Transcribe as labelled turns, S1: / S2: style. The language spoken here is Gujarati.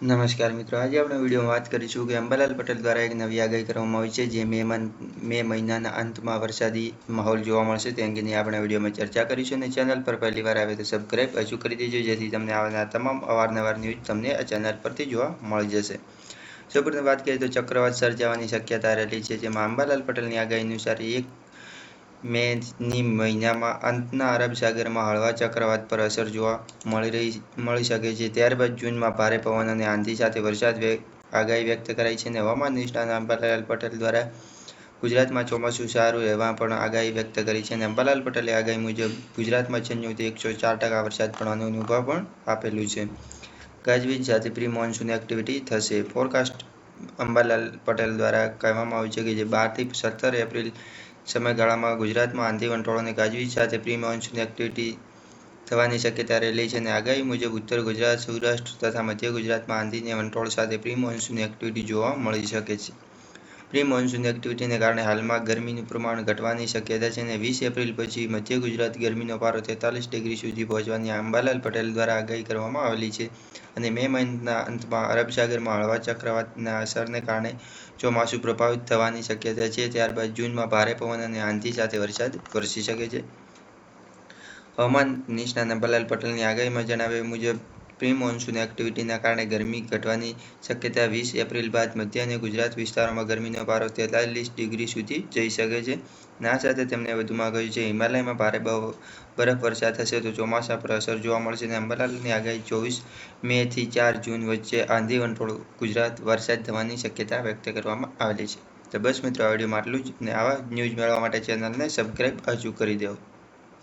S1: નમસ્કાર મિત્રો, આજે આપણે વિડીયોમાં વાત કરીશું કે અંબાલાલ પટેલ દ્વારા એક નવી આગાહી કરવામાં આવી છે, જે મે મે મહિનાના અંતમાં વરસાદી માહોલ જોવા મળશે. તે અંગેની આપણે વિડીયોમાં ચર્ચા કરીશું અને ચેનલ પર પહેલી વાર આવે તો સબસ્ક્રાઈબ હજુ કરી દેજો, જેથી તમને આવનાર તમામ અવારનવાર ન્યૂઝ તમને આ ચેનલ પરથી જોવા મળી જશે. સૌપ્રથમ વાત કરીએ તો ચક્રવાત સર્જાવાની શક્યતા રહેલી છે, જેમાં અંબાલાલ પટેલની આગાહી અનુસાર એક મેની મહિનામાં અંતના અરબ સાગરમાં હળવા ચક્રવાત પર અસર જોવા મળી રહી મળી શકે છે. ત્યારબાદ જૂનમાં ભારે પવન અને આંધી સાથે વરસાદ આગાહી વ્યક્ત કરાઈ છે અને હવામાન નિષ્ણાત અંબાલાલ પટેલ દ્વારા ગુજરાતમાં ચોમાસું સારું રહેવા પણ આગાહી વ્યક્ત કરી છે અને અંબાલાલ પટેલે આગાહી મુજબ ગુજરાતમાં છન્નુંથી એકસો ચાર ટકા વરસાદ પડવાનો અનુભવ પણ આપેલું છે. ગાજવીજ સાથે પ્રી મોન્સૂન એક્ટિવિટી થશે. ફોરકાસ્ટ અંબાલાલ પટેલ દ્વારા કહેવામાં આવ્યું છે કે જે બારથી સત્તર એપ્રિલ સમયગાળામાં ગુજરાતમાં આંધી વંટોળ અને ગાજવીજ સાથે પ્રી મોન્સૂન એક્ટિવિટી થવાની શક્યતા રહેલી છે અને આગાહી મુજબ ઉત્તર ગુજરાત, સૌરાષ્ટ્ર તથા મધ્ય ગુજરાતમાં આંધીને વંટોળ સાથે પ્રી મોન્સૂન એક્ટિવિટી જોવા મળી શકે છે. પ્રી મોન્સૂન એક્ટિવિટીને કારણે હાલમાં ગરમીનું પ્રમાણ ઘટવાની શક્યતા છે અને વીસ એપ્રિલ પછી મધ્ય ગુજરાત ગરમીનો પારો તેતાલીસ ડિગ્રી સુધી પહોંચવાની અંબાલાલ પટેલ દ્વારા આગાહી કરવામાં આવેલી છે અને મે મહિનાના અંતમાં અરબ સાગરમાં હળવા ચક્રવાતના અસરને કારણે ચોમાસું પ્રભાવિત થવાની શક્યતા છે. ત્યારબાદ જૂનમાં ભારે પવન અને આંધી સાથે વરસાદ વરસી શકે છે. હવામાન નિષ્ણાત અંબાલાલ પટેલની આગાહીમાં જણાવ્યા મુજબ પ્રી મોન્સૂન એક્ટિવિટીના કારણે ગરમી ઘટવાની શક્યતા વીસ એપ્રિલ બાદ મધ્ય અને ગુજરાત વિસ્તારોમાં ગરમીનો પારો તેતાલીસ ડિગ્રી સુધી જઈ શકે છે. ના સાથે તેમણે વધુમાં કહ્યું છે, હિમાલયમાં ભારે બરફ વર્ષા થશે તો ચોમાસા પર અસર જોવા મળશે અને અંબાલાલની આગાહી ચોવીસ મેથી ચાર જૂન વચ્ચે આંધી વંટોળ ગુજરાત વરસાદ થવાની શક્યતા વ્યક્ત કરવામાં આવેલી છે. તો બસ મિત્રો, આ વિડીયોમાં આટલું જ અને આવા ન્યૂઝ મેળવવા માટે ચેનલને સબસ્ક્રાઈબ હજુ કરી દેવો.